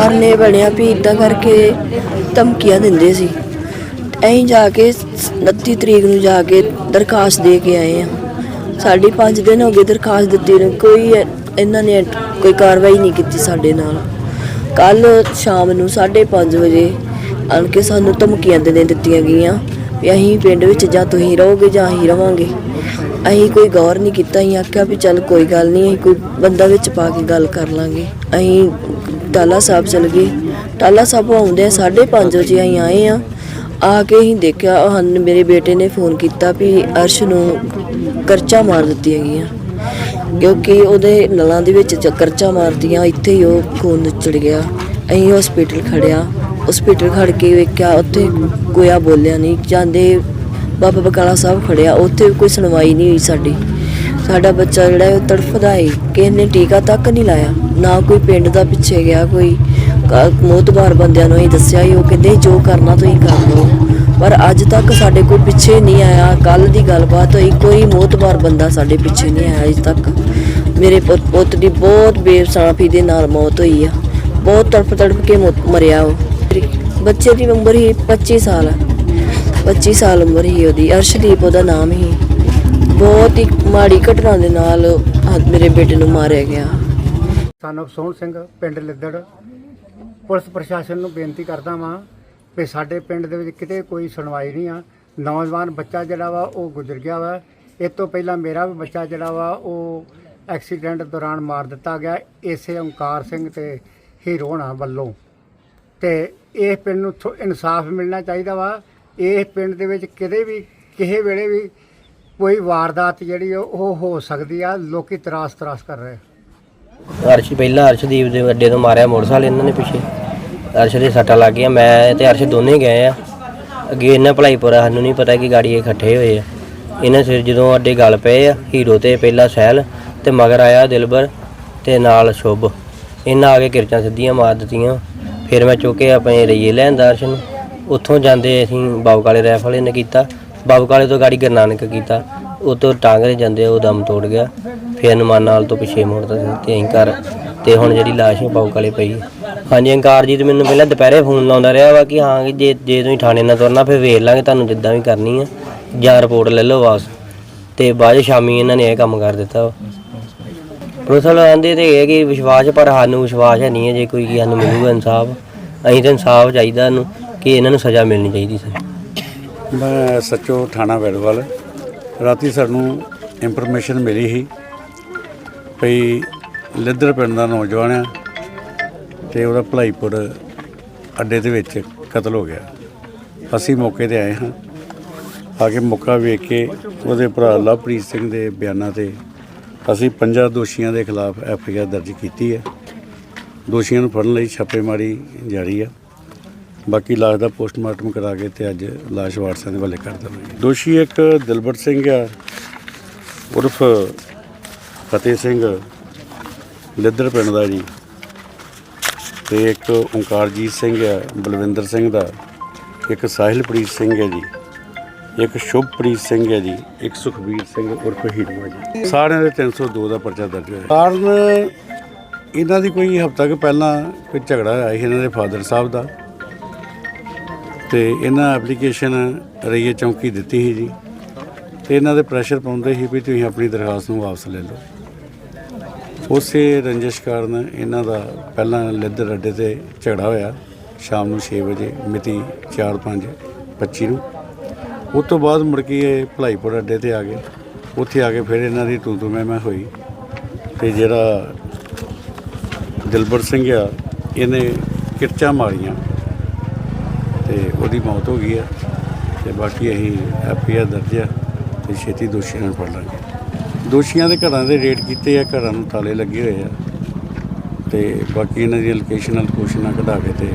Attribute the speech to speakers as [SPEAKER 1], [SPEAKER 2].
[SPEAKER 1] ਕਾਰਨ ਇਹ ਬਣਿਆ ਵੀ ਇਦਾਂ ਕਰਕੇ ਧਮਕੀਆਂ ਦਿੰਦੇ ਸੀ। ਅਸੀਂ ਜਾ ਕੇ 29 ਤਰੀਕ ਨੂੰ ਜਾ ਕੇ ਦਰਖਾਸਤ ਦੇ ਕੇ ਆਏ ਆ। ਸਾਡੀ 5 ਦਿਨ ਹੋ ਗਏ ਦਰਖਾਸਤ ਦਿੱਤੀ ਨੂੰ, ਕੋਈ ਇਹਨਾਂ ਨੇ ਕੋਈ ਕਾਰਵਾਈ ਨਹੀਂ ਕੀਤੀ ਸਾਡੇ ਨਾਲ। ਕੱਲ ਸ਼ਾਮ ਨੂੰ 5:30 ਵਜੇ ਆਣ ਕੇ ਸਾਨੂੰ ਧਮਕੀਆਂ ਦੇ ਦਿੱਤੀਆਂ ਗਈਆਂ ਵੀ ਅਸੀਂ ਪਿੰਡ ਵਿੱਚ ਜਾਂ ਤੁਸੀਂ ਰਹੋਗੇ ਜਾਂ ਅਸੀਂ ਰਵਾਂਗੇ। ਅਸੀਂ ਕੋਈ ਗੌਰ ਨਹੀਂ ਕੀਤਾ, ਅਸੀਂ ਆਖਿਆ ਵੀ ਚੱਲ ਕੋਈ ਗੱਲ ਨਹੀਂ, ਅਸੀਂ ਕੋਈ ਬੰਦਾ ਵਿੱਚ ਪਾ ਕੇ ਗੱਲ ਕਰ ਲਾਂਗੇ। ਅਸੀਂ ਟਾਲਾ ਸਾਹਿਬ ਚਲ ਗਏ। ਟਾਲਾ ਸਾਹਿਬ ਆਉਂਦੇ 5:30 ਵਜੇ ਅਸੀਂ ਆਏ ਆ ਆ ਕੇ ਹੀ ਦੇਖਿਆ, ਹਨ ਮੇਰੇ ਬੇਟੇ ਨੇ ਫੋਨ ਕੀਤਾ ਵੀ ਅਰਸ਼ ਨੂੰ ਕਰਚਾ ਮਾਰ ਦਿੱਤੀਆਂ ਗਈਆਂ। ਕਿਉਂਕਿ ਉਹਦੇ ਨਲਾਂ ਦੇ ਵਿੱਚ ਚੱਕਰਚਾ ਮਾਰਦੀਆਂ, ਇੱਥੇ ਹੀ ਉਹ ਖੂਨ ਨਿਚੜ ਗਿਆ। ਅਸੀਂ ਹਸਪੀਟਲ ਖੜਿਆ ਹਸਪੀਟਲ ਖੜ ਕੇ ਵੇਖਿਆ, ਉੱਥੇ ਕੋਇਆ ਬੋਲਿਆ ਨਹੀਂ। ਜਾਂਦੇ ਬਾਬਾ ਬਕਾਲਾ ਸਾਹਿਬ ਖੜਿਆ ਉੱਥੇ ਵੀ ਕੋਈ ਸੁਣਵਾਈ ਨਹੀਂ ਹੋਈ ਸਾਡੀ। ਸਾਡਾ ਬੱਚਾ ਜਿਹੜਾ ਉਹ ਤੜਫਦਾ ਹੈ ਕਿਸੇ ਨੇ ਟੀਕਾ ਤੱਕ ਨਹੀਂ ਲਾਇਆ। ਨਾ ਕੋਈ ਪਿੰਡ ਦਾ ਪਿੱਛੇ ਗਿਆ, ਕੋਈ ਮੋਤਬਾਰ ਬੰਦਿਆਂ ਨੂੰ ਹੀ ਦੱਸਿਆ ਹੀ ਉਹ ਕਹਿੰਦੇ ਜੋ ਕਰਨਾ ਤੁਸੀਂ ਕਰ ਲਓ। ਪਰ ਅੱਜ ਤੱਕ ਸਾਡੇ ਕੋਈ ਪਿੱਛੇ ਨਹੀਂ ਆਇਆ। ਕੱਲ ਦੀ ਗੱਲਬਾਤ ਹੋਈ, ਕੋਈ ਮੋਤਬਾਰ ਬੰਦਾ ਸਾਡੇ ਪਿੱਛੇ ਨਹੀਂ ਆਇਆ ਅਜੇ ਤੱਕ। ਮੇਰੇ ਪੁੱਤ ਪੁੱਤ ਦੀ ਬਹੁਤ ਬੇਸਾਫੀ ਦੇ ਨਾਲ ਮੌਤ ਹੋਈ ਆ। ਬਹੁਤ ਤੜਫ ਤੜਫ ਕੇ ਮੌਤ- ਮਰਿਆ ਉਹ। ਬੱਚੇ ਦੀ ਉਮਰ ਹੀ 25 ਸਾਲ ਆ। 25 ਸਾਲ ਉਮਰ ਹੀ ਉਹਦੀ। ਅਰਸ਼ਦੀਪ ਉਹਦਾ ਨਾਮ ਹੀ। ਬਹੁਤ ਹੀ ਮਾੜੀ ਘਟਨਾ ਦੇ ਨਾਲ ਮੇਰੇ ਬੇਟੇ ਨੂੰ ਮਾਰਿਆ ਗਿਆ।
[SPEAKER 2] ਸਾਨੂੰ ਸੋਹਣ ਸਿੰਘ, ਪਿੰਡ ਲਿੱਦੜ। ਪੁਲਿਸ ਪ੍ਰਸ਼ਾਸਨ ਨੂੰ ਬੇਨਤੀ ਕਰਦਾ ਵਾਂ ਕਿ ਸਾਡੇ ਪਿੰਡ ਦੇ ਵਿੱਚ ਕਿਤੇ ਕੋਈ ਸੁਣਵਾਈ ਨਹੀਂ ਆ। ਨੌਜਵਾਨ ਬੱਚਾ ਜਿਹੜਾ ਵਾ, ਉਹ ਗੁਜ਼ਰ ਗਿਆ ਵਾ। ਇਸ ਤੋਂ ਪਹਿਲਾਂ ਮੇਰਾ ਵੀ ਬੱਚਾ ਜਿਹੜਾ ਵਾ, ਉਹ ਐਕਸੀਡੈਂਟ ਦੌਰਾਨ ਮਾਰ ਦਿੱਤਾ ਗਿਆ। ਇਸੇ ਓਂਕਾਰ ਸਿੰਘ ਤੇ ਹੀਰੋਣਾ ਵੱਲੋਂ। ਤੇ ਇਹ ਪਿੰਡ ਨੂੰ ਥੋ- ਇਨਸਾਫ ਮਿਲਣਾ ਚਾਹੀਦਾ ਵਾ। ਇਹ ਪਿੰਡ ਦੇ ਵਿੱਚ ਕਿਤੇ ਵੀ, ਕਿਸੇ ਵੇਲੇ ਵੀ ਕੋਈ ਵਾਰਦਾਤ ਜਿਹੜੀ ਆ, ਉਹ ਹੋ ਸਕਦੀ ਆ। ਲੋਕੀ ਤਰਾਸ ਤਰਾਸ ਕਰ ਰਹੇ
[SPEAKER 3] ਅਰਸ਼, ਪਹਿਲਾਂ ਅਰਸ਼ਦੀਪ ਦੇ ਅੱਡੇ ਤੋਂ ਮਾਰਿਆ ਮੋਟਰਸਾਈਕਲ ਇਹਨਾਂ ਨੇ ਪਿੱਛੇ। ਅਰਸ਼ ਦੇ ਸੱਟਾਂ ਲੱਗ ਗਈਆਂ। ਮੈਂ ਤੇ ਅਰਸ਼ ਦੋਨੇ ਗਏ ਆ। ਅੱਗੇ ਇਹਨਾਂ ਭਲਾਈਪੁਰਾ ਸਾਨੂੰ ਨਹੀਂ ਪਤਾ ਕਿ ਗਾੜੀ ਇਹ ਇਕੱਠੇ ਹੋਏ ਆ। ਇਹਨਾਂ ਸਿਰ ਜਦੋਂ ਅੱਡੇ ਗੱਲ ਪਏ ਆ, ਹੀਰੋ ਤੇ ਪਹਿਲਾਂ ਸਹਿਲ ਤੇ ਮਗਰ ਆਇਆ ਦਿਲਬਰ ਤੇ ਨਾਲ ਸ਼ੁਭ। ਇਹਨਾਂ ਆ ਕੇ ਕਿਰਚਾਂ ਸਿੱਧੀਆਂ ਮਾਰ ਦਿੱਤੀਆਂ। ਫਿਰ ਮੈਂ ਚੁੱਕ ਕੇ ਆਪਣੇ ਰਈਏ ਲੈਂਦਾ ਅਰਸ਼ ਨੂੰ। ਉੱਥੋਂ ਜਾਂਦੇ ਅਸੀਂ ਬਾਬੂ ਕਾਲੇ ਰਾਈਫਲ ਨੇ ਕੀਤਾ। ਬਾਬੂ ਕਾਲੇ ਤੋਂ ਗਾੜੀ ਗੁਰੂ ਨਾਨਕ ਕੀਤਾ। ਉਤੋਂ ਟਾਂਗਰੇ ਜਾਂਦੇ ਉਹ ਦਮ ਤੋੜ ਗਿਆ। ਫਿਰ ਹਨੂੰਮਾਨ ਨਾਲ ਤੋਂ ਪਿੱਛੇ ਮੁੜਦਾ ਸੀ ਤੇ ਅਸੀਂ ਘਰ ਤੇ ਹੁਣ ਜਿਹੜੀ ਲਾਸ਼ ਉਹ ਬਾਬੂ ਕਾਲੇ ਪਈ ਹੈ। ਹਾਂਜੀ ਅੰਕਾਰ ਜੀ, ਤੇ ਮੈਨੂੰ ਪਹਿਲਾਂ ਦੁਪਹਿਰੇ ਫੋਨ ਲਾਉਂਦਾ ਰਿਹਾ ਵਾ ਕਿ ਹਾਂ ਕਿ ਜੇ ਜੇ ਤੁਸੀਂ ਥਾਣੇ ਨਾਲ ਤੁਰਨਾ, ਫਿਰ ਵੇਖ ਲਾਂਗੇ, ਤੁਹਾਨੂੰ ਜਿੱਦਾਂ ਵੀ ਕਰਨੀ ਆ। ਜਾਂ ਰਿਪੋਰਟ ਲੈ ਲਓ ਵਾਪਸ। ਤੇ ਬਾਅਦ 'ਚ ਸ਼ਾਮੀ ਇਹਨਾਂ ਨੇ ਇਹ ਕੰਮ ਕਰ ਦਿੱਤਾ ਵਾ। ਪੁਲਿਸ ਵਾਲੇ ਆਂਦੇ ਤੇ ਇਹ ਕਿ ਵਿਸ਼ਵਾਸ ਪਰ ਸਾਨੂੰ ਵਿਸ਼ਵਾਸ ਹੈ ਨਹੀਂ ਹੈ, ਜੇ ਕੋਈ ਕਿ ਸਾਨੂੰ ਮਿਲੂਗਾ ਇਨਸਾਫ, ਅਸੀਂ ਤਾਂ ਇਨਸਾਫ ਚਾਹੀਦਾ ਇਹਨੂੰ ਕਿ ਇਹਨਾਂ ਨੂੰ ਸਜ਼ਾ ਮਿਲਣੀ ਚਾਹੀਦੀ ਸੀ।
[SPEAKER 4] ਮੈਂ ਸੱਚੋ ਥਾਣਾ ਵੈੜਵਾਲ ਰਾਤੀ ਸਾਨੂੰ ਇਨਫੋਰਮੇਸ਼ਨ ਮਿਲੀ ਸੀ ਭਈ ਲਿੱਦਰ ਪਿੰਡ ਦਾ ਨੌਜਵਾਨ ਆ ਤੇ ਉਹਦਾ ਭਲਾਈਪੁਰ ਅੱਡੇ ਦੇ ਵਿੱਚ ਕਤਲ ਹੋ ਗਿਆ। ਅਸੀਂ ਮੌਕੇ ਤੇ ਆਏ ਹਾਂ। ਆ ਕੇ ਮੌਕਾ ਵੇਖ ਕੇ ਉਹਦੇ ਭਰਾ ਲਵਪ੍ਰੀਤ ਸਿੰਘ ਦੇ ਬਿਆਨਾਂ ਤੇ ਅਸੀਂ ਪੰਜਾਂ ਦੋਸ਼ੀਆਂ ਦੇ ਖਿਲਾਫ ਐਫ ਆਈ ਆਰ ਦਰਜ ਕੀਤੀ ਹੈ। ਦੋਸ਼ੀਆਂ ਨੂੰ ਫੜਨ ਲਈ ਛਾਪੇਮਾਰੀ ਜਾਰੀ ਆ। ਬਾਕੀ ਲਾਸ਼ ਦਾ ਪੋਸਟਮਾਰਟਮ ਕਰਾ ਕੇ ਤੇ ਅੱਜ ਲਾਸ਼ ਵਾਰਸਾਂ ਦੇ ਹਵਾਲੇ ਕਰ ਦੇਵਾਂਗੇ ਦੋਸ਼ੀ ਇੱਕ ਦਿਲਬਰ ਸਿੰਘ ਆ, ਉਰਫ ਫਤਿਹ ਸਿੰਘ, ਲਿੱਦਰ ਪਿੰਡ ਦਾ ਜੀ। ਤੇ ਇੱਕ ਓਂਕਾਰਜੀਤ ਸਿੰਘ ਆ ਬਲਵਿੰਦਰ ਸਿੰਘ ਦਾ। ਇੱਕ ਸਾਹਿਲਪ੍ਰੀਤ ਸਿੰਘ ਹੈ ਜੀ। ਇੱਕ ਸ਼ੁਭਪ੍ਰੀਤ ਸਿੰਘ ਹੈ ਜੀ। ਇੱਕ ਸੁਖਬੀਰ ਸਿੰਘ ਉਰਫ ਹੀਰਵਾ ਜੀ। ਸਾਰਿਆਂ ਦੇ 302 ਦਾ ਪਰਚਾ ਦਰਜ ਹੋਇਆ। ਕਾਰਨ ਇਹਨਾਂ ਦੀ ਕੋਈ ਹਫ਼ਤਾ ਕੁ ਪਹਿਲਾਂ ਕੋਈ ਝਗੜਾ ਹੋਇਆ ਸੀ ਇਹਨਾਂ ਦੇ ਫਾਦਰ ਸਾਹਿਬ ਦਾ। ਤੇ ਇਹਨਾਂ ਐਪਲੀਕੇਸ਼ਨ ਰਈਏ ਚੌਂਕੀ ਦਿੱਤੀ ਸੀ ਜੀ। ਤੇ ਇਹਨਾਂ ਦੇ ਪ੍ਰੈਸ਼ਰ ਪਾਉਂਦੇ ਸੀ ਵੀ ਤੁਸੀਂ ਆਪਣੀ ਦਰਖਾਸਤ ਨੂੰ ਵਾਪਸ ਲੈ ਲਓ। ਉਸੇ ਰੰਜਿਸ਼ ਕਾਰਨ ਇਹਨਾਂ ਦਾ ਪਹਿਲਾਂ ਲਿੱਦਰ ਅੱਡੇ ਤੇ ਝਗੜਾ ਹੋਇਆ, ਸ਼ਾਮ ਨੂੰ 6 ਵਜੇ, ਮਿਤੀ 4/5/25 ਨੂੰ। ਉਸ ਤੋਂ ਬਾਅਦ ਮੁੜ ਕੇ ਇਹ ਭਲਾਈਪੁਰ ਅੱਡੇ ਤੇ ਆ ਗਏ। ਉੱਥੇ ਆ ਕੇ ਫਿਰ ਇਹਨਾਂ ਦੀ ਤੂੰ ਤੂੰ ਮੈਂ ਮੈਂ ਹੋਈ। ਤੇ ਜਿਹੜਾ ਦਿਲਬਰ ਸਿੰਘ ਆ, ਇਹਨੇ ਕਿਰਚਾਂ ਮਾਰੀਆਂ। ਤੇ ਉਹਦੀ ਮੌਤ ਹੋ ਗਈ ਆ। ਤੇ ਬਾਕੀ ਅਸੀਂ ਐਫਆਈਆਰ ਦਰਜ ਆ ਤੇ ਛੇਤੀ ਦੋਸ਼ੀਆਂ ਨੂੰ ਫੜ ਲਾਂਗੇ। ਦੋਸ਼ੀਆਂ ਦੇ ਘਰਾਂ ਦੇ ਰੇਡ ਕੀਤੇ ਆ, ਘਰਾਂ ਨੂੰ ਤਾਲੇ ਲੱਗੇ ਹੋਏ ਆ। ਤੇ ਬਾਕੀ ਇਹਨਾਂ ਦੀ ਲੋਕੇਸ਼ਨਲ ਕੋਸ਼ਿਸ਼ਾਂ ਕਢਾ ਕੇ ਤੇ